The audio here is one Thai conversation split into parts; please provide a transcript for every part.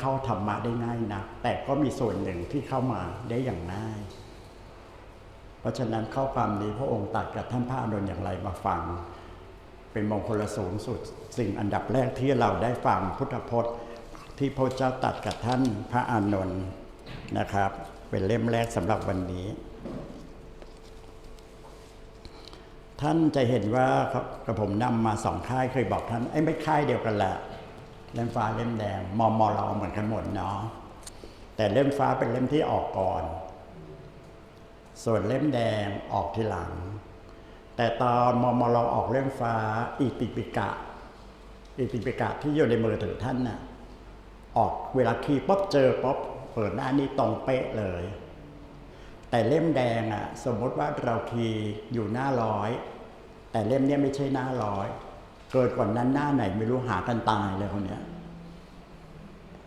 เข้าธรรมะได้ง่ายนะแต่ก็มีส่วนหนึ่งที่เข้ามาได้อย่างง่าย เพราะฉะนั้นข้อความนี้พระองค์ตัดกับท่านพระอานนอย่างไรมาฟัง เป็นมงคลสูงสุด สิ่งอันดับแรกที่เราได้ฟังพุทธพจน์ ที่พระเจ้าตัดกับท่านพระอานนท์นะครับ เป็นเล่มแรกสำหรับวันนี้ ท่านจะเห็นว่าครับกับผมนำมาสองค่ายเคยบอกท่านไอ้ไม่ค่ายเดียวกันแหละ เล่มฟ้าเล่มแดงมอมอเราเหมือนกันหมดเนาะแต่เล่มฟ้าเป็นเล่มที่ออกก่อน ส่วนเล่มแดงออกทีหลัง แต่ตอนมอมอเราออกเล่มฟ้าอิติปิกะอิติปิกะที่อยู่ในมือถือท่านน่ะออกเวลาคีย์ป๊บเจอป๊บเปิดหน้านี้ตรงเป๊ะเลย แต่เล่มแดงอะ สมมติว่าเราคีย์อยู่หน้าร้อย แต่เล่มเนี้ยไม่ใช่หน้าร้อย เกิดก่อนนั้นหน้าไหนไม่รู้หากันตายเลยคนเนี้ย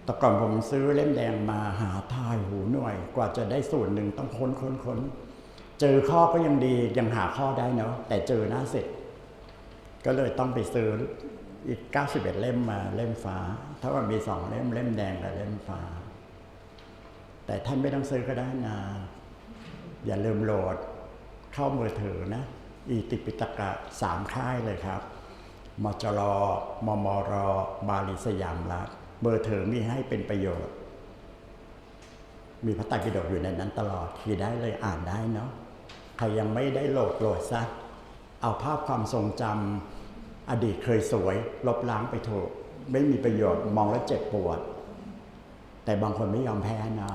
แต่ก่อนผมซื้อเล่มแดงมาหาทายหูหน่วย กว่าจะได้สูตรหนึ่งต้องค้นค้นค้นเจอข้อก็ยังดียังหาข้อได้เนาะแต่เจอหน้าเสร็จ ก็เลยต้องไปซื้ออีก 91 เล่มมาเล่มฟ้า ถ้าว่ามีสองเล่มเล่มแดงกับเล่มฟ้า แต่ท่านไม่ต้องซื้อก็ได้นะ อย่าลืมโหลดเข้ามือถือนะ อีติปิตกะสามค่ายเลยครับ มจรมมร บาลีสยามรัฐเบอร์ถือมีให้เป็นประโยชน์ มีพระไตรปิฎกอยู่ในนั้นตลอดคือได้เลยอ่านได้เนาะใครยังไม่ได้โหลดโหลดซะ เอาภาพความทรงจำอดีตเคยสวย ลบล้างไปเถอะไม่มีประโยชน์มองแล้วเจ็บปวด แต่บางคนไม่ยอมแพ้นะ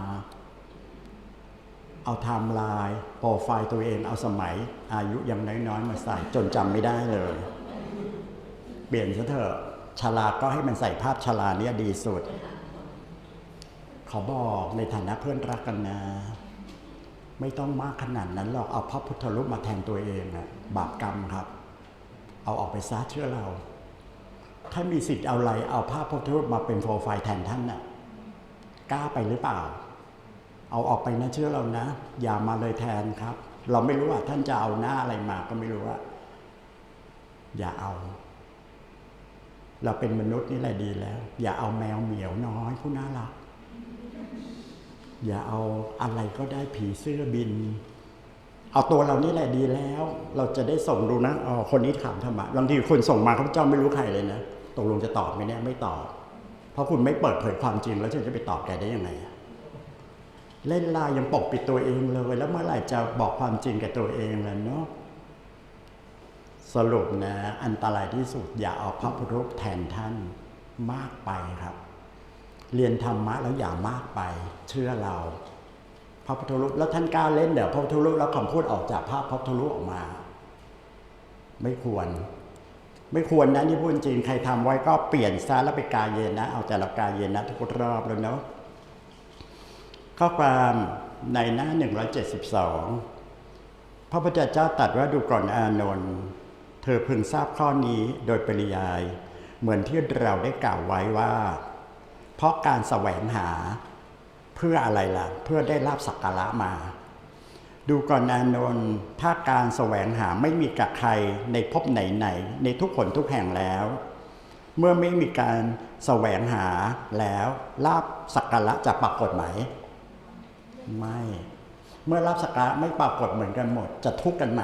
เอาไทม์ไลน์โปรไฟล์ตัวเองเอาสมัย อายุยังน้อยๆ มาใส่จนจำไม่ได้เลย เปลี่ยนซะเถอะชาลาก็ให้มันใส่ภาพชาลาเนี่ยดีสุด ขอบอกในฐานะเพื่อนรักกันนะ ไม่ต้องมากขนาดนั้นหรอกเอาพระพุทธรูปมาแทนตัวเองอะบาปกรรมครับ เอาออกไปซะเชื่อเรา ถ้ามีสิทธิ์เอาอะไรเอาภาพพระพุทธรูปมาเป็นโปรไฟล์แทนท่านน่ะกล้าไปหรือเปล่า เอาออกไปนะเชื่อเรานะ อย่ามาเลยแทนครับ เราไม่รู้ว่าท่านจะเอาหน้าอะไรมาก็ไม่รู้ว่า อย่าเอา เราเป็นมนุษย์นี่แหละดีแล้ว อย่าเอาแมวเหมียวน้อยผู้น่ารัก อย่าเอาอะไรก็ได้ผีเสื้อบิน เอาตัวเรานี่แหละดีแล้ว เราจะได้ส่งดูนะอ๋อคนนี้ถามธรรมะบางทีคนส่งมาเขาเจ้าไม่รู้ใครเลยนะตกลงจะตอบไหมเนี่ยไม่ตอบ เพราะคุณไม่เปิดเผยความจริงแล้วฉันจะไปตอบแกได้ยังไงเล่นลายยังปกปิดตัวเองเลย แล้วเมื่อไหร่จะบอกความจริงกับตัวเองล่ะเนาะ สรุปนะอันตรายที่สุดอย่าเอาพระพุทธรูปแทนท่านมากไปครับ เรียนธรรมะแล้วอย่ามากไป เชื่อเรา พระพุทธรูปแล้วท่านกล้าเล่นเดี๋ยวพระพุทธรูปแล้วคำพูดออกจากภาพพระพุทธรูปออกมา ไม่ควร ไม่ควรนะนี่พูดจริงใครทำไว้ก็เปลี่ยนซะแล้วไปกายเย็นนะ เอาแต่ละกายเย็นนะทุกรอบเลยเนาะข้อความในหน้า 172 พระพุทธเจ้าตรัสว่าดูก่อนอานนท์ เธอพึงทราบข้อนี้โดยปริยาย เหมือนที่เราได้กล่าวไว้ว่า เพราะการแสวงหาเพื่ออะไรล่ะ เพื่อได้ลาบสักการะมา ดูก่อนอานนท์ถ้าการแสวงหาไม่มีกับใครในภพไหนๆในทุกคนทุกแห่งแล้ว เมื่อไม่มีการแสวงหาแล้วลาบสักการะจะปรากฏไหมไม่ เมื่อลาบสักการะไม่ปรากฏเหมือนกันหมด จะทุกข์กันไหม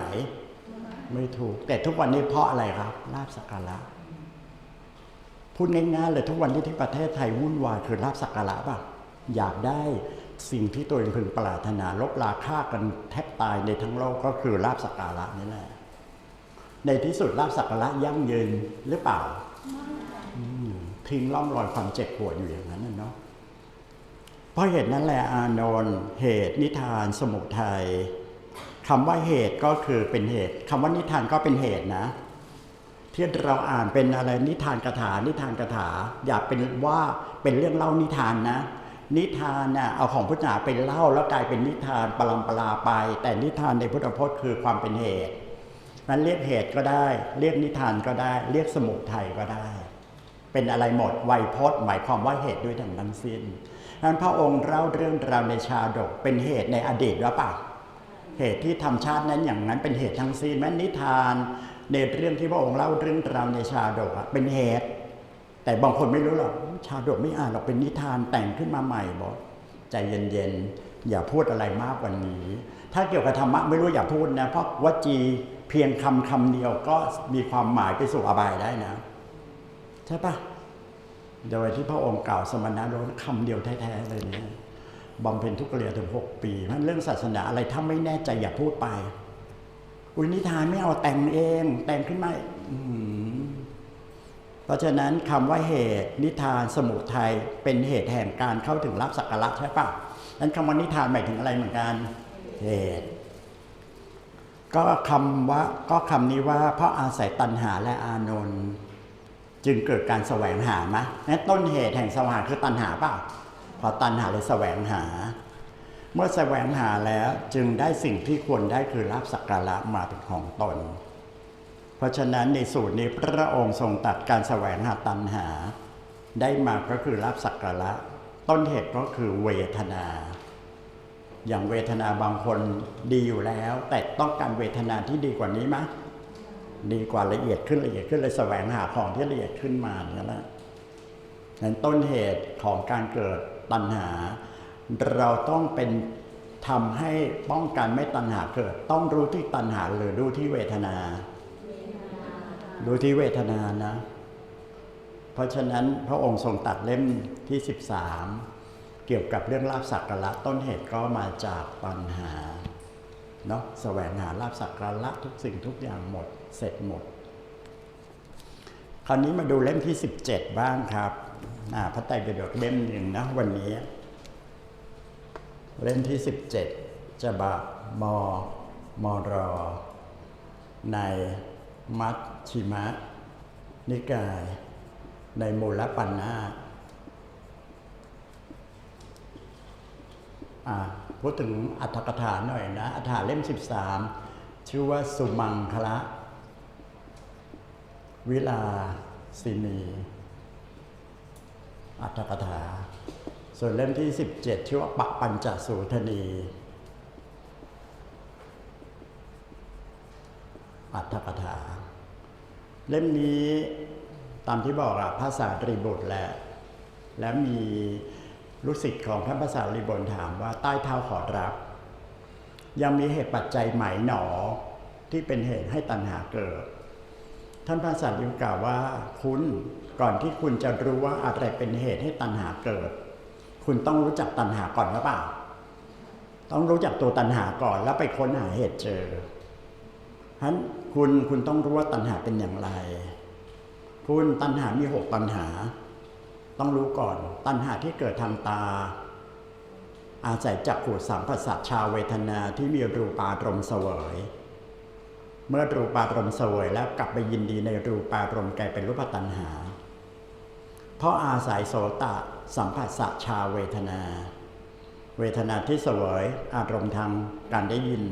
ไม่ถูก แต่ทุกวันนี้เพราะอะไรครับลาบสักการะพูดง่ายๆเลยทุกวันนี้ที่ประเทศไทยวุ่นวายคือลาบสักการะป่ะอยากได้สิ่งที่ตัวเองพึงปรารถนาลบราค่ากันแทบตายในทั้งโลกก็คือลาบสักการะนี่แหละในที่สุดลาบสักการะยั่งยืนหรือเปล่าทิ้งร่องรอยความเจ็บปวดอยู่อย่างนั้นน่ะเนาะเพราะเหตุนั้นแหละอานนท์เหตุนิทานสมุทัย คำว่าเหตุก็คือเป็นเหตุคำว่านิทานก็เป็นเหตุนะ ที่เราอ่านเป็นอะไรนิทานกถา นิทานกถา อย่าเป็นว่าเป็นเรื่องเล่านิทานนะ นิทานน่ะเอาของพุทธาเป็นเล่าแล้วกลายเป็นนิทานปรำปราไป แต่นิทานในพุทธพจน์คือความเป็นเหตุนั้นเรียกเหตุก็ได้ เรียกนิทานก็ได้ เรียกสมุทัยก็ได้ เป็นอะไรหมดไวยพจน์หมายความว่าเหตุด้วยทั้งทั้งสิ้นนั้นพระองค์เล่าเรื่องราวในชาดกเป็นเหตุในอดีตหรือเปล่า เหตุที่ทำชาตินั้นอย่างนั้นเป็นเหตุทั้งสิ้นแม้นิทานในเรื่องที่พระองค์เล่าเรื่องราวในชาดกเป็นเหตุ แต่บางคนไม่รู้หรอกชาดกไม่อ่านหรอกเป็นนิทานแต่งขึ้นมาใหม่บอกใจเย็นๆอย่าพูดอะไรมากกว่านี้ ถ้าเกี่ยวกับธรรมะไม่รู้อย่าพูดนะเพราะวจีเพียงคำคำเดียวก็มีความหมายไปสู่อบายได้นะ ใช่ปะโดยที่พระองค์กล่าวสมณะโลนคำเดียวแท้ๆเลยเนี่ย บำเพ็ญทุกเรียถึงหกปีมันเรื่องศาสนาอะไรถ้าไม่แน่ใจอย่าพูดไป อุยนิทานไม่เอาแต่งเอง แต่งขึ้นมาเพราะฉะนั้นคำว่าเหตุนิทานสมุทัยเป็นเหตุแห่งการเข้าถึงรับสักการะใช่ปะนั้นคำว่านิทานหมายถึงอะไรเหมือนกันเหตุก็คำว่าก็คำนี้ว่าเพราะอาศัยตัณหาและอานนท์จึงเกิดการแสวงหามะนั้นต้นเหตุแห่งสวหาคือตัณหาเปล่า อตัณหาเลยแสวงหา เมื่อแสวงหาแล้วจึงได้สิ่งที่ควรได้คือลาบสักการะมาเป็นของตน เพราะฉะนั้นในสูตรนี้พระองค์ทรงตัดการแสวงหาตัณหา ได้มาก็คือลาบสักการะ ต้นเหตุก็คือเวทนา อย่างเวทนาบางคนดีอยู่แล้ว แต่ต้องการเวทนาที่ดีกว่านี้ไหมดีกว่าละเอียดขึ้นละเอียดขึ้นเลยแสวงหาของที่ละเอียดขึ้นมาอย่างนั้นแหละนั้นต้นเหตุของการเกิด ตัณหา เราต้องเป็นทำให้ป้องกันไม่ตัณหาเกิด ต้องรู้ที่ตัณหาหรือรู้ที่เวทนา รู้ที่เวทนานะ เพราะฉะนั้นพระองค์ทรงตัดเล่มที่ 13 เกี่ยวกับเรื่องลาบสักการะต้นเหตุก็มาจากปัญหาเนาะแสวงหาลาบสักการะทุกสิ่งทุกอย่างหมด เสร็จหมด คราวนี้มาดูเล่มที่ 17 บ้างครับ พระไตรปิฎกเล่มหนึ่งนะวันนี้ เล่มที่ 17จะบะมมร ในมัชชิมะ นิกาย ในมูลปัญนาตอ่าพูดถึงอัตถกถาหน่อยนะ อัฏฐาเล่ม 13 ชื่อว่าสุมังคละ วิลาสินี อัตถกถา ส่วนเล่มที่ 17 ชื่อว่าปะปัญจสูทนี อัตถกถา เล่มนี้ตามที่บอกอะภาษาตรีบุตรแหละ และมีลูกศิษย์ของท่านภาษารีบนถามว่าใต้เท้าขอรับ ยังมีเหตุปัจจัยไหมหนอที่เป็นเหตุให้ตัณหาเกิด ท่านภาษาลิบกล่าวว่าคุณ ก่อนที่คุณจะรู้ว่าอะไรเป็นเหตุให้ตัณหาเกิด คุณต้องรู้จักตัณหาก่อนหรือเปล่า ต้องรู้จักตัวตัณหาก่อนแล้วไปค้นหาเหตุเจอฉะนั้นคุณคุณต้องรู้ว่าตัณหาเป็นอย่างไร คุณตัณหามีหกตัณหา ต้องรู้ก่อน ตัณหาที่เกิดทางตา อาศัยจักขูดสัมผัสสะชาวเวทนาที่มีรูปารมณ์เสวยเมื่อรูปารมณ์เสวยแล้วกลับไปยินดีในรูปารมณ์กลายเป็นรูปตัณหา เพราะอาศัยโสตะสัมผัสสะชาเวทนา เวทนาที่สวยอารมณ์ทางการได้ยิน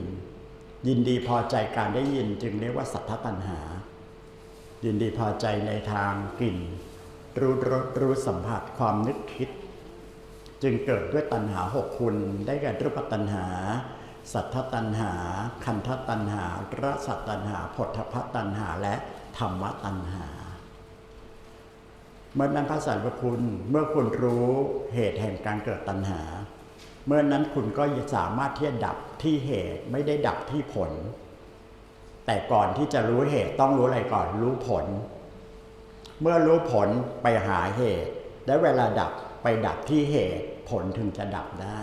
ยินดีพอใจการได้ยินจึงเรียกว่าสัทธตัณหา ยินดีพอใจในทางกลิ่น รู้รสรู้สัมผัสความนึกคิด จึงเกิดด้วยตัณหาหกคุณได้แก่รูปตัณหา สัทธตัณหา คันธตัณหารสตัณหาผลทพตัณหาและธรรมตัณหา เมื่อนั้นพระสันพคุณเมื่อคุณรู้เหตุแห่งการเกิดตัณหา เมื่อนั้นคุณก็สามารถที่จะดับที่เหตุไม่ได้ดับที่ผล แต่ก่อนที่จะรู้เหตุต้องรู้อะไรก่อนรู้ผล เมื่อรู้ผลไปหาเหตุ และเวลาดับไปดับที่เหตุผลถึงจะดับได้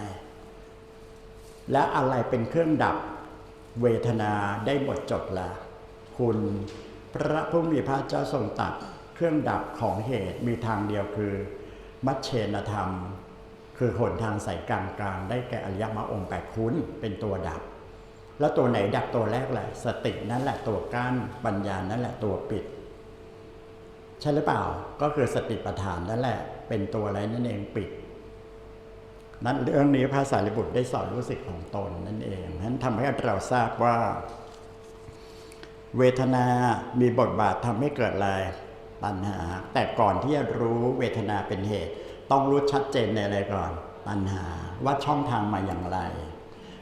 และอะไรเป็นเครื่องดับเวทนาได้หมดจดละคุณพระผู้มีพระเจ้าทรงตรัด เครื่องดับของเหตุมีทางเดียวคือ มัชเชนธรรม คือหนทางสายกลางกลาง ได้แก่อริยมรรคองค์แปดคุณเป็นตัวดับ แล้วตัวไหนดับตัวแรกแหละสตินั่นแหละตัวกั้นปัญญานั่นแหละตัวปิด ใช่หรือเปล่าก็คือสติปัฏฐานนั่นแหละ เป็นตัวอะไรนั่นเองปิดนั้นเรื่องนี้พระสารีบุตรได้สอนรู้สึกของตนนั่นเองนั้นทำให้เราทราบว่า เวทนา มีบทบาททำให้เกิดอะไร ตัณหา แต่ก่อนที่จะรู้เวทนาเป็นเหตุ ต้องรู้ชัดเจนในอะไรก่อน ตัณหาว่าช่องทางมาอย่างไร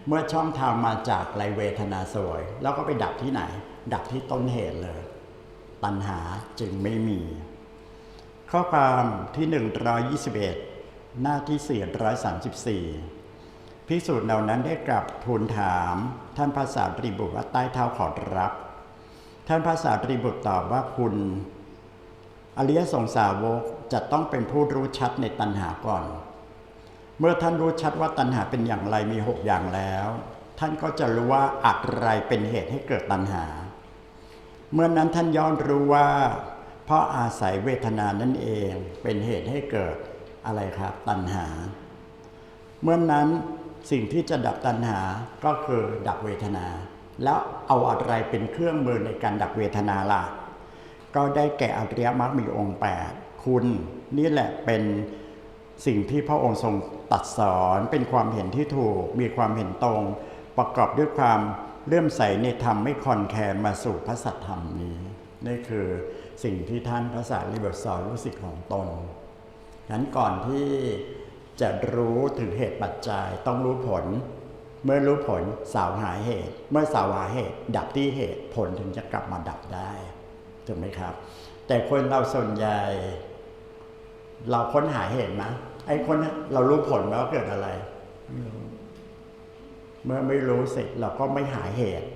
เมื่อช่องทางมาจากไรเวทนาสวย แล้วก็ไปดับที่ไหน ดับที่ต้นเหตุเลย ตัณหาจึงไม่มี ข้อความที่ 121 หน้าที่ 434พิสูจน์เหล่านั้นได้กลับทูลถาม ท่านภาษาตรีบุตรว่าใต้เท้าขอรับ ท่านภาษาตรีบุตรตอบว่าคุณ อริยสงสาวกจะต้องเป็นผู้รู้ชัดในตัณหาก่อน เมื่อท่านรู้ชัดว่าตัณหาเป็นอย่างไรมีหกอย่างแล้ว ท่านก็จะรู้ว่าอะไรเป็นเหตุให้เกิดตัณหา เมื่อนั้นท่านย้อนรู้ว่า เพราะอาศัยเวทนานั่นเองเป็นเหตุให้เกิดอะไรครับตัณหา เมื่อนนั้นสิ่งที่จะดับตัณหาก็คือดับเวทนา แล้วเอาอะไรเป็นเครื่องมือในการดับเวทนาล่ะ ก็ได้แก่อริยมรรคมีองค์8คุณนี่แหละเป็นสิ่งที่พระองค์ทรงตรัดสอนเป็นความเห็นที่ถูก มีความเห็นตรง ประกอบด้วยความเลื่อมใสในธรรมไม่คอนแคนมาสู่พระสัทธรรมนี้นี่คือสิ่งที่ท่านพระสารีบุตรสอนรู้สิทธิของตนนั้นก่อนที่จะรู้ถึงเหตุปัจจัยต้องรู้ผล เมื่อรู้ผลสาวหาเหตุ เมื่อสาวหาเหตุ ดับที่เหตุผลถึงจะกลับมาดับได้ ถูกไหมครับ แต่คนเราส่วนใหญ่ เราค้นหาเหตุนะไอ้คนเรารู้ผลแล้วาเกิดอะไรไมเมื่อไม่รู้เสร็จเราก็ไม่หาเหตุ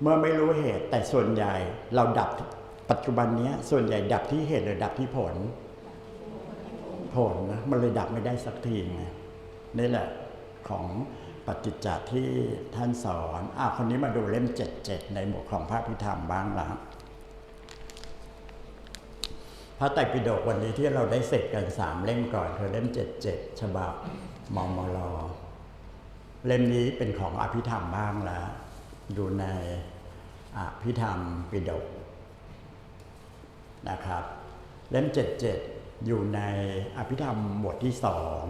เมื่อไม่รู้เหตุ แต่ส่วนใหญ่เราดับปัจจุบันนี้ส่วนใหญ่ดับที่เหตุหรือดับที่ผล ผลนะมันเลยดับไม่ได้สักทีไงนี่แหละของปฏิจจ์ที่ท่านสอนอะคนนี้มาดูเล่มเจ็ดเจ็ดในหมวดของพระพิธรรมบ้างละ พระไตรปิฎกวันนี้ที่เราได้เสร็จกันสามเล่มก่อนคือเล่มเจ็ดเจ็ดฉบับมอมลเล่มนี้เป็นของอภิธรรมบ้างแล้วดูในอภิธรรมปิฎกนะครับ เล่มเจ็ดเจ็ดอยู่ในอภิธรรมหมวดที่สอง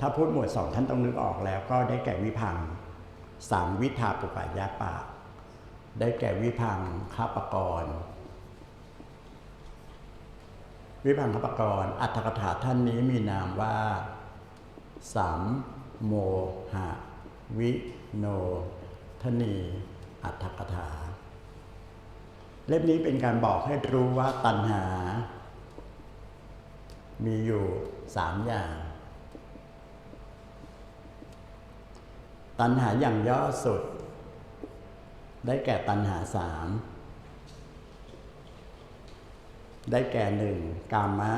ถ้าพูดหมวดสองท่านต้องนึกออกแล้วก็ได้แก่วิพังสามวิธาปุกายาปะ ได้แก่วิพังคาปกรณ์ วิพังคปกรณ์อัตถกถาท่านนี้มีนามว่าสัมโมหะวิโนทนีอัตถกถา เล่มนี้เป็นการบอกให้รู้ว่าตัณหา มีอยู่สามอย่าง ตัณหาอย่างย่อสุด ได้แก่ตัณหาสาม ได้แก่หนึ่งกามะ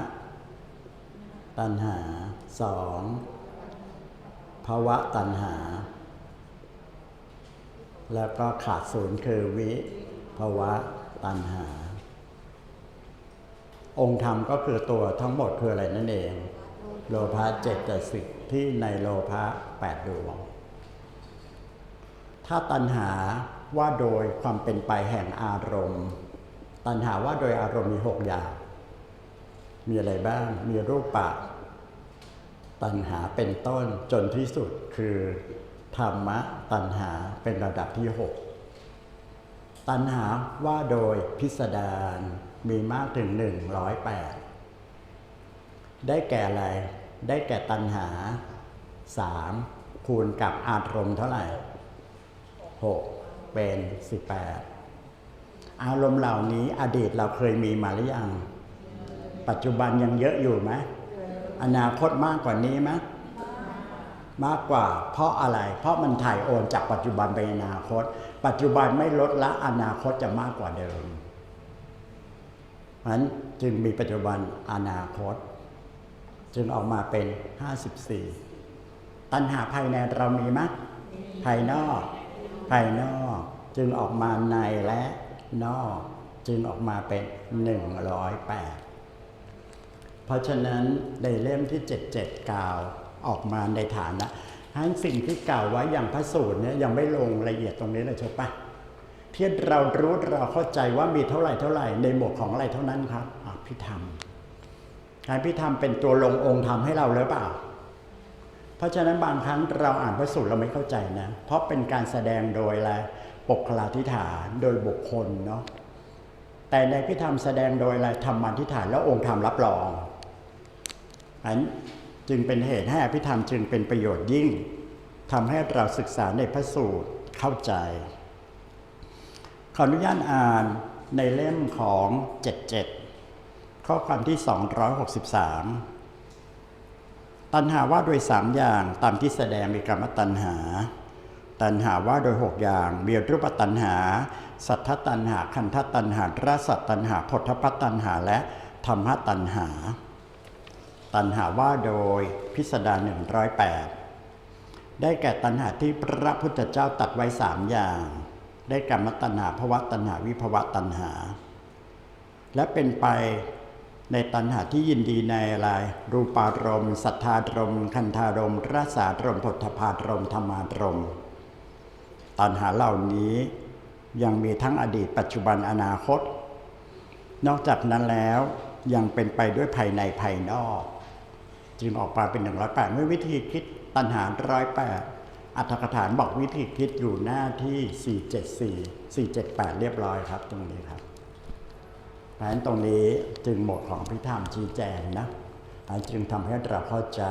ตัณหาสองภาวะตัณหา แล้วก็ขาดศูนย์คือวิภาวะตัณหา องค์ธรรมก็คือตัวทั้งหมดคืออะไรนั่นเอง โลภะเจตสิกที่ในโลภะแปดดวง ถ้าตัณหาว่าโดยความเป็นไปแห่งอารมณ์ ตัณหาว่าโดยอารมณ์มีหกอย่าง มีอะไรบ้าง มีรูปปะ ตัณหาเป็นต้นจนที่สุดคือ ธรรมะตัณหาเป็นระดับที่หกตัณหาว่าโดยพิสดารมีมากถึงหนึ่งร้อยแปดได้แก่อะไร ได้แก่ตัณหาสามคูณกับอารมณ์เท่าไหร่หกเป็นสิบแปด อารมณ์เหล่านี้อดีตเราเคยมีมาหรือยังปัจจุบันยังเยอะอยู่ไหมอนาคตมากกว่านี้ไหมมากกว่า เพราะอะไร เพราะมันถ่ายโอนจากปัจจุบันไปอนาคต ปัจจุบันไม่ลดละอนาคตจะมากกว่าเดิมเพราะนั้นจึงมีปัจจุบันอนาคต จึงออกมาเป็น 54 ตัณหาภายในเรามีไหมภายนอก ภายนอกจึงออกมาในและ นอกจึงออกมาเป็น 108 เพราะฉะนั้นในเล่มที่ 77 กล่าวออกมาในฐานะทั้งสิ่งที่กล่าวไว้อย่างพระสูตรเนี่ยยังไม่ลงละเอียดตรงนี้เลยใช่ปะที่เรารู้เราเข้าใจว่ามีเท่าไหร่เท่าไหร่ในหมวดของอะไรเท่านั้นครับอภิธรรมการพิธรรมเป็นตัวลงองค์ธรรมให้เราหรือเปล่า เพราะฉะนั้นบางครั้งเราอ่านพระสูตรเราไม่เข้าใจนะ เพราะเป็นการแสดงโดยอะไร ปกคลาธิฐานโดยบุคคลเนาะแต่ในพิธรรมแสดงโดยอะไรธรรมันทิฐานแล้วองค์ธรรมรับรองอันจึงเป็นเหตุให้อภิธรรมจึงเป็นประโยชน์ยิ่งทำให้เราศึกษาในพระสูตรเข้าใจ ขออนุญาตอ่านในเล่มของ 77 ข้อความที่ 263 ตัณหาว่าโดยสามอย่างตามที่แสดงมีกรรมตัณหา ตัณหาว่าโดยหกอย่างมียรูปตัณหา สัทธตัณหา คันธตัณหาราสตัณหาพทพตัณหาและธรรมตัณหา ตัณหาว่าโดยพิสดาร108 ได้แก่ตัณหาที่พระพุทธเจ้าตัดไว้สามอย่าง ได้กรรมตัณหาภวะตัณหาวิภวะตัณหา และเป็นไปในตัณหาที่ยินดีในอะไรรูปารมณ์สัทธารมณ์คันธารมณ์รสารมณ์ผลพารมณ์ธรรมารมณ์ ตัณหาเหล่านี้ยังมีทั้งอดีตปัจจุบันอนาคต นอกจากนั้นแล้วยังเป็นไปด้วยภายในภายนอก จึงออกมาเป็นหนึ่งร้อยแปดเมื่อวิธีคิดตัณหาร้อยแปดอัตถกถานบอกวิธีคิดอยู่หน้าที่ 474 478 เรียบร้อยครับ ตรงนี้ครับเพราะฉะนั้นตรงนี้จึงหมดของพิธามชี้แจงนะอันจึงทำให้เราเข้าใจ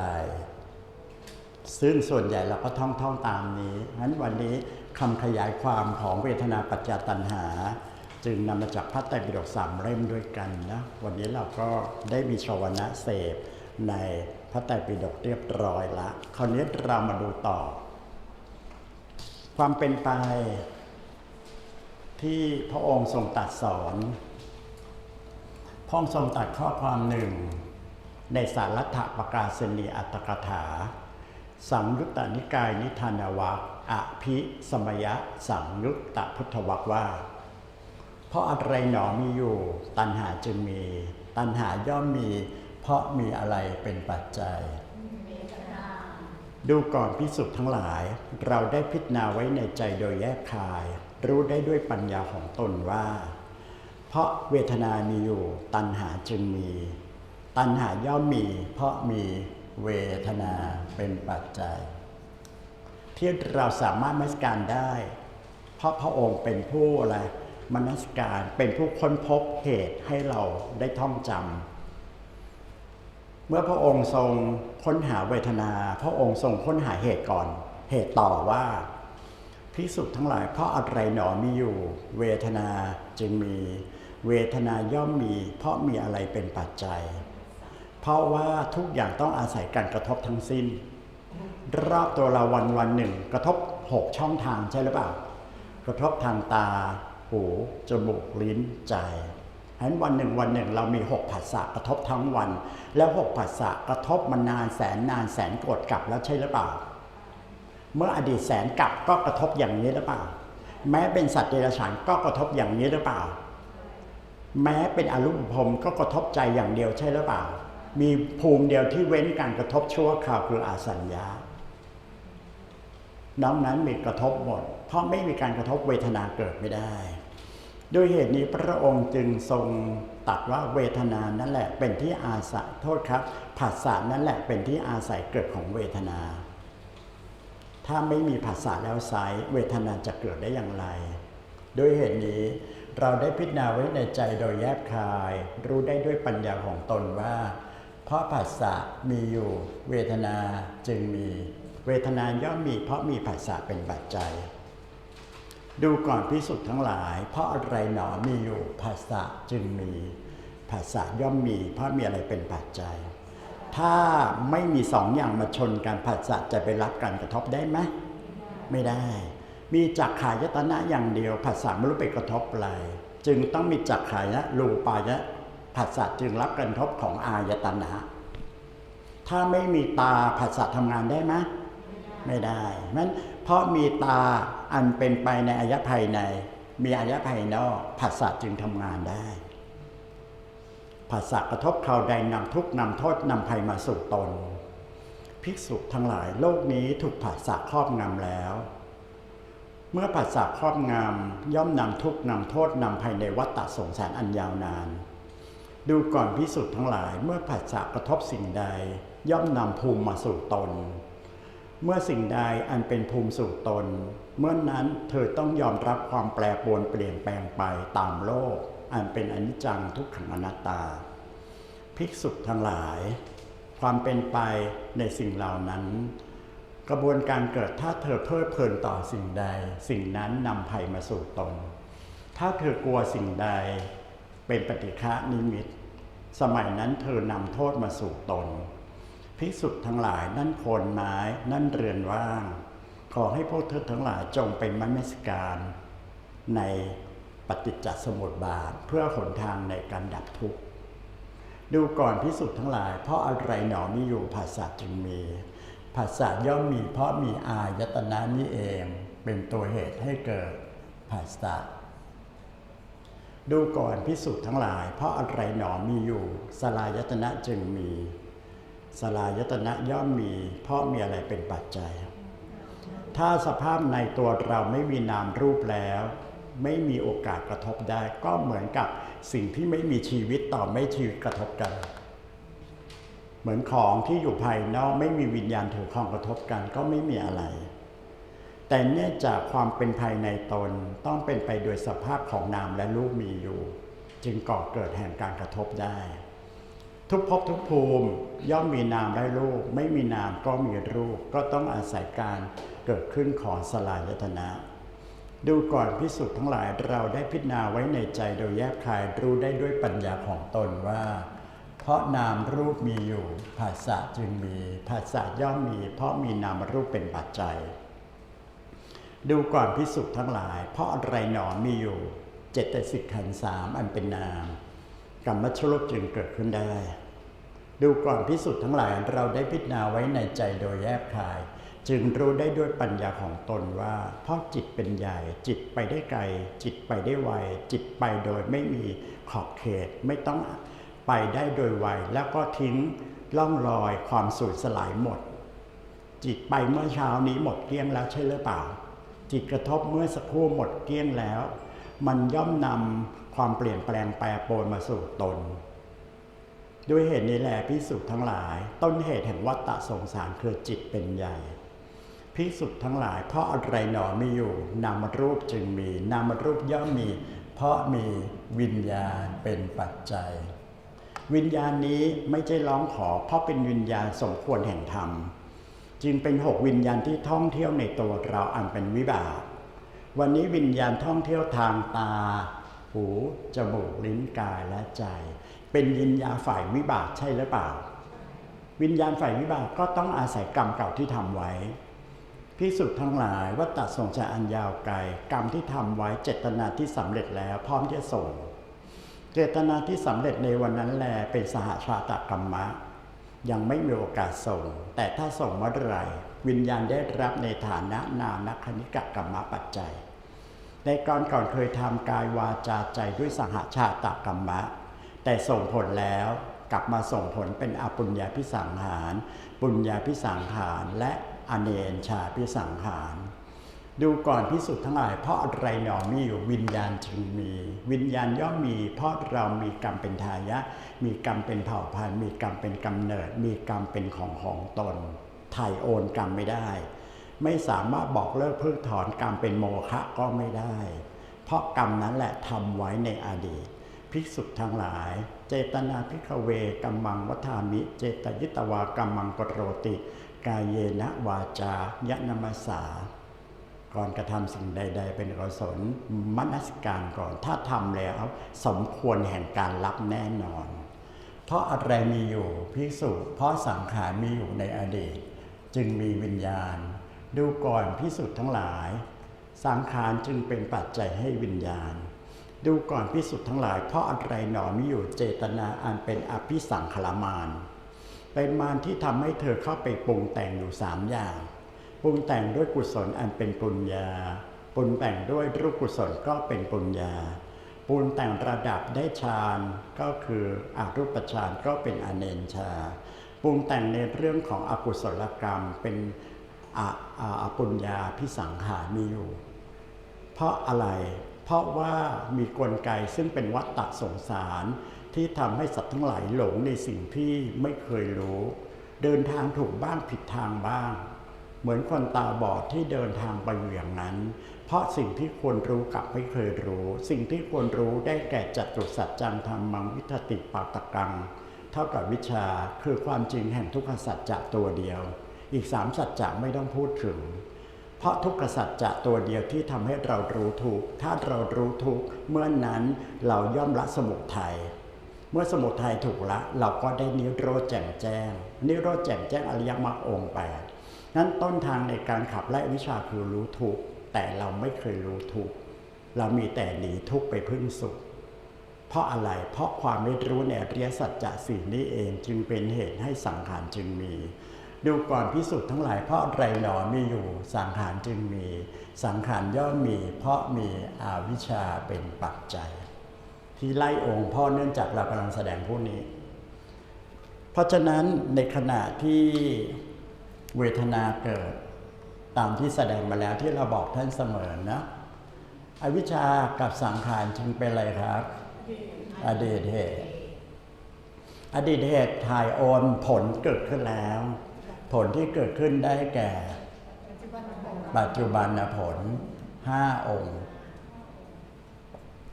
ซึ่งส่วนใหญ่เราก็ท่องท่องตามนี้งั้นวันนี้ คำขยายความของเวทนาปัจจตัณหา จึงนำมาจากพระไตรปิฎกสามเล่มด้วยกันนะวันนี้เราก็ได้มีชวนะเสพในพระไตรปิฎกเรียบร้อยละ คราวนี้เรามาดูต่อ ความเป็นไปที่พระองค์ทรงตัดสอน พระองค์ทรงตัดข้อความหนึ่ง ในสารัตถปกาสนีอัตถกถา สังยุตตนิกายนิทานวัค อภิสมยะสังยุตตพุทธวักว่า เพราะอะไรหนอมีอยู่ ตัณหาจึงมี ตัณหาย่อมมี เพราะมีอะไรเป็นปัจจัย ดูก่อนพิสุทธ์ทั้งหลาย เราได้พิจารณาไว้ในใจโดยแยกคาย รู้ได้ด้วยปัญญาของตนว่า เพราะเวทนามีอยู่ ตัณหาจึงมี ตัณหาย่อมมี เพราะมีเวทนาเป็นปัจจัย ที่เราสามารถมนสการได้ เพราะพระองค์เป็นผู้อะไรมนสการเป็นผู้ค้นพบเหตุให้เราได้ท่องจำเมื่อพระองค์ทรงค้นหาเวทนา พระองค์ทรงค้นหาเหตุก่อน เหตุต่อว่าพิสุทธ์ทั้งหลายเพราะอะไรหนอมีอยู่ เวทนาจึงมี เวทนาย่อมมี เพราะมีอะไรเป็นปัจจัย เพราะว่าทุกอย่างต้องอาศัยการกระทบทั้งสิ้น รอบตัวเราวันวันหนึ่ง กระทบหกช่องทางใช่หรือเปล่า กระทบทางตา หู จมูก ลิ้น ใจฉะนั้นวันหนึ่งวันหนึ่งเรามีหกผัสสะกระทบทั้งวัน แล้วหกผัสสะกระทบมานานแสนนานแสนกดกลับแล้วใช่หรือเปล่า เมื่ออดีตแสนกลับก็กระทบอย่างนี้หรือเปล่า แม้เป็นสัตว์เดรัจฉานก็กระทบอย่างนี้หรือเปล่า แม้เป็นอรูปภพก็กระทบใจอย่างเดียวใช่หรือเปล่า มีภูมิเดียวที่เว้นการกระทบชั่วคราวคืออาสัญญาน้องนั้นมีกระทบหมด เพราะไม่มีการกระทบเวทนาเกิดไม่ได้ ด้วยเหตุนี้พระองค์จึงทรงตัดว่าเวทนานั่นแหละเป็นที่อาศัยโทษครับผัสสะนั่นแหละเป็นที่อาศัยเกิดของเวทนา ถ้าไม่มีผัสสะแล้วไซเวทนาจะเกิดได้อย่างไร ด้วยเหตุนี้เราได้พิจารณาไว้ในใจโดยแยบคาย รู้ได้ด้วยปัญญาของตนว่า เพราะผัสสะมีอยู่เวทนาจึงมี เวทนาย่อมมีเพราะมีผัสสะเป็นปัจจัย ดูก่อนพิสุทธ์ทั้งหลาย เพราะอะไรหนอมีอยู่ผัสสะจึงมีผัสสะย่อมมี เพราะมีอะไรเป็นปัจจัย ถ้าไม่มีสองอย่างมาชนกันผัสสะจะไปรับการกระทบได้ไหมไม่ได้ มีจักขายตนะอย่างเดียวผัสสะไม่รู้ไปกระทบอะไรจึงต้องมีจักขายะรูปายะ ผัสสะจึงรับการกระทบของอายตนะ ถ้าไม่มีตาผัสสะทำงานได้ไหมไม่ได้นั้นเพราะมีตาอันเป็นไปในอายะภายใน มีอายะภายนอกผัสสะจึงทำงานได้ผัสสะกระทบคราวใดนำทุกนำโทษนำภัยมาสู่ตน ภิกษุทั้งหลายโลกนี้ถูกผัสสะครอบงำแล้ว เมื่อผัสสะครอบงำย่อมนำทุกนำโทษนำภัยในวัฏฏะสงสารอันยาวนาน ดูก่อนพิสุทธ์ทั้งหลายเมื่อผัสสะกระทบสิ่งใด ย่อมนำภูมิมาสู่ตน เมื่อสิ่งใดอันเป็นภูมิสู่ตน เมื่อนนั้นเธอต้องยอมรับความแปรปรวนเปลี่ยนแปลงไปตามโลก อันเป็นอนิจจังทุกขังอนัตตา ภิกษุทั้งหลาย ความเป็นไปในสิ่งเหล่านั้น กระบวนการเกิดถ้าเธอเพลิดเพลินต่อสิ่งใด สิ่งนั้นนำภัยมาสู่ตน ถ้าเธอกลัวสิ่งใดเป็นปฏิฆะนิมิต สมัยนั้นเธอนำโทษมาสู่ตน ภิกษุทั้งหลายนั่นโคนไม้นั่นเรือนว่าง ขอให้พวกเธอทั้งหลายจงเป็นมนสการในปฏิจจสมุปบาทเพื่อหนทางในการดับทุกข์ ดูก่อนพิสุทธ์ทั้งหลาย เพราะอะไรหนอมีอยู่ภาษาจึงมีภาษาย่อมมีเพราะมีอายตนะนี้เอง เป็นตัวเหตุให้เกิดภาษา ดูก่อนพิสุทธ์ทั้งหลาย เพราะอะไรหนอมีอยู่ สลายตนะจึงมี สลายตนะย่อมมี เพราะมีอะไรเป็นปัจจัย ถ้าสภาพในตัวเราไม่มีนามรูปแล้ว ไม่มีโอกาสกระทบได้ ก็เหมือนกับสิ่งที่ไม่มีชีวิตต่อไม่ชีวิตกระทบกัน เหมือนของที่อยู่ภายนอกไม่มีวิญญาณถือของกระทบกันก็ไม่มีอะไร แต่เนื่องจากความเป็นภายในตนต้องเป็นไปโดยสภาพของนามและรูปมีอยู่ จึงก่อเกิดแห่งการกระทบได้ ทุกภพทุกภูมิย่อมมีนามและรูป ไม่มีนามก็มีรูป ก็ต้องอาศัยการเกิดขึ้นของสลายยตนะดูก่อนพิสุทธ์ทั้งหลายเราได้พิจารณาไว้ในใจโดยแยบคายรู้ได้ด้วยปัญญาของตนว่า เพราะนามรูปมีอยู่ภาษาจึงมีภาษาย่อมมี เพราะมีนามรูปเป็นปัจจัย ดูก่อนพิสุทธ์ทั้งหลาย เพราะอะไรหนอมีอยู่เจตสิกขันสามอันเป็นนาม กรรมชลกจึงเกิดขึ้นได้ ดูก่อนพิสุทธ์ทั้งหลายเราได้พิจารณาไว้ในใจโดยแยบคาย จึงรู้ได้ด้วยปัญญาของตนว่า เพราะจิตเป็นใหญ่ จิตไปได้ไกล จิตไปได้ไว จิตไปโดยไม่มีขอบเขตไม่ต้องไปได้โดยไวแล้วก็ทิ้งล่องรอยความสูญสลายหมด จิตไปเมื่อเช้านี้หมดเกลี้ยงแล้วใช่หรือเปล่า จิตกระทบเมื่อสักครู่หมดเกลี้ยงแล้ว มันย่อมนำความเปลี่ยนแปลงแปรปรวนมาสู่ตน ด้วยเหตุนี้แหละพิสุทธ์ทั้งหลาย ต้นเหตุแห่งวัฏฏะสงสารคือจิตเป็นใหญ่พิสุทธ์ทั้งหลายเพราะอะไรหนอมีอยู่ นามรูปจึงมี นามรูปย่อมมี เพราะมีวิญญาณเป็นปัจจัย วิญญาณนี้ไม่ใช่ร้องขอ เพราะเป็นวิญญาณสมควรแห่งธรรม จึงเป็นหกวิญญาณที่ท่องเที่ยวในตัวเราอันเป็นวิบาก วันนี้วิญญาณท่องเที่ยวทางตา หูจมูกลิ้นกายและใจ เป็นวิญญาณฝ่ายวิบากใช่หรือเปล่า วิญญาณฝ่ายวิบากก็ต้องอาศัยกรรมเก่าที่ทำไว้พิสุทธ์ทั้งหลายวัฏฏะส่งจะอันยาวไกลกรรมที่ทำไว้เจตนาที่สำเร็จแล้วพร้อมที่จะส่ง เจตนาที่สำเร็จในวันนั้นแลเป็นสหชาตกรรมะ ยังไม่มีโอกาสส่ง แต่ถ้าส่งเมื่อไหร่วิญญาณได้รับในฐานะนามคณิกกรรมะปัจจัย ในก่อนก่อนเคยทำกายวาจาใจด้วยสหชาตกรรมะ แต่ส่งผลแล้วกลับมาส่งผลเป็นอปุญญาพิสังหาร ปุญญาพิสังหารและอเนนชาพิสังหาร ดูก่อนพิสุทธ์ทั้งหลาย เพราะอะไรหนอมีอยู่วิญญาณจึงมี วิญญาณย่อมมี เพราะเรามีกรรมเป็นทายะ มีกรรมเป็นเผ่าพันธุ์มีกรรมเป็นกำเนิด มีกรรมเป็นของของตนถ่ายโอนกรรมไม่ได้ ไม่สามารถบอกเลิกเพิกถอนกรรมเป็นโมฆะก็ไม่ได้ เพราะกรรมนั้นแหละทำไว้ในอดีตภิกษุทั้งหลาย เจตนาพิกเวกัมมังวัฏามิ เจตยิตวากัมมังกโรติ กายเยนะวาจายะนมัสสา ก่อนกระทำสิ่งใด ๆ เป็นกุศลมนสการก่อน ถ้าทำแล้ว สมควรแห่งการรับแน่นอน เพราะอะไรมีอยู่พิสุเพราะสังขารมีอยู่ในอดีต จึงมีวิญญาณ ดูก่อนพิสุทั้งหลาย สังขารจึงเป็นปัจจัยให้วิญญาณ ดูก่อนพิสุทั้งหลาย เพราะอะไรหนอมีอยู่เจตนาอันเป็นอภิสังขารมานเป็นมารที่ทำให้เธอเข้าไปปรุงแต่งอยู่สามอย่าง ปรุงแต่งด้วยกุศลอันเป็นปุญญาปรุงแต่งด้วยรูปกุศลก็เป็นปุญญาปรุงแต่งระดับได้ฌานก็คืออรูปฌานก็เป็นอเนนชาปรุงแต่งในเรื่องของอกุศลกรรมเป็นอปุญญาพิสังหามีอยู่เพราะอะไร เพราะว่ามีกลไกซึ่งเป็นวัฏฏะสงสาร ที่ทำให้สัตว์ทั้งหลายหลงในสิ่งที่ไม่เคยรู้ เดินทางถูกบ้างผิดทางบ้าง เหมือนคนตาบอดที่เดินทางไปอยู่อย่างนั้น เพราะสิ่งที่ควรรู้กลับไม่เคยรู้ สิ่งที่ควรรู้ได้แก่จัตุสัจจังธรรมังวิทติปาตกัง เท่ากับวิชาคือความจริงแห่งทุกขสัจจะตัวเดียว อีกสามสัจจะไม่ต้องพูดถึง เพราะทุกขสัจจะตัวเดียวที่ทำให้เรารู้ทุกถ้าเรารู้ทุกเมื่อนนั้นเราย่อมละสมุทัยเมื่อสมุทัยถูกละ เราก็ได้นิโรธแจ่มแจ้ง นิโรธแจ่มแจ้งอริยมรรคองค์แปด นั้นต้นทางในการขับไล่วิชาคือรู้ทุกแต่เราไม่เคยรู้ทุกเรามีแต่หนีทุกไปพึ่งสุข เพราะอะไรเพราะความไม่รู้ในอริยสัจจะสิ่นี้เองจึงเป็นเหตุให้สังขารจึงมี ดูก่อนพิสุทธ์ทั้งหลายเพราะไรหนอมีอยู่ สังขารจึงมี สังขารย่อมมี เพราะมีอวิชชาเป็นปัจจัย ที่ไล่องค์พ่อเนื่องจากเรากำลังแสดงผู้นี้ เพราะฉะนั้นในขณะที่ เวทนาเกิด ตามที่แสดงมาแล้วที่เราบอกท่านเสมอนะ อวิชชากับสังขารจึงเป็นอะไรครับ อดีตเหตุ อดีตเหตุถ่ายโอนผลเกิดขึ้นแล้ว ผลที่เกิดขึ้นได้แก่ ปัจจุบันผลห้าองค์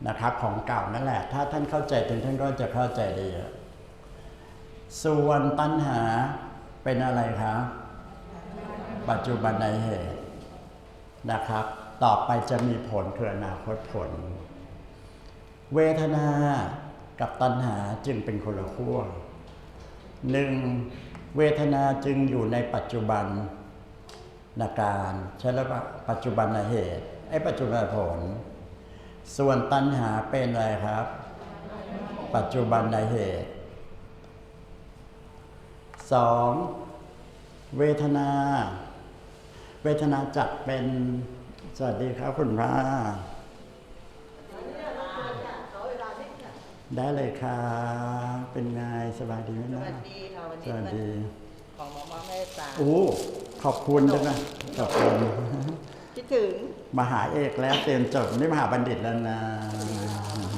นะครับของเก่านั่นแหละ ถ้าท่านเข้าใจถึงท่านก็จะเข้าใจดี ส่วนตัณหาเป็นอะไรครับ ปัจจุบันในเหตุนะครับ ต่อไปจะมีผลคืออนาคตผล เวทนากับตัณหาจึงเป็นคนละขั้วหนึ่งเวทนาจึงอยู่ในปัจจุบันนาการใช่แล้วปะปัจจุบันเหตุไอ้ปัจจุบันผล ส่วนตัณหาเป็นอะไรครับ ปัจจุบันในเหตุสองเวทนา เวทนาจัดเป็นสวัสดีครับคุณพระได้เลยครับเป็นไงสบายดีไหมสนะวัสดีค่ะวันสนี้วัสดีของหมอมาแม่ตาโอ้ขอบคุณด้วยนะขอบคุณ คิดถึงมหาเอกแล้วเตรียมจบนี่มหาบัณฑิตแล้วนะ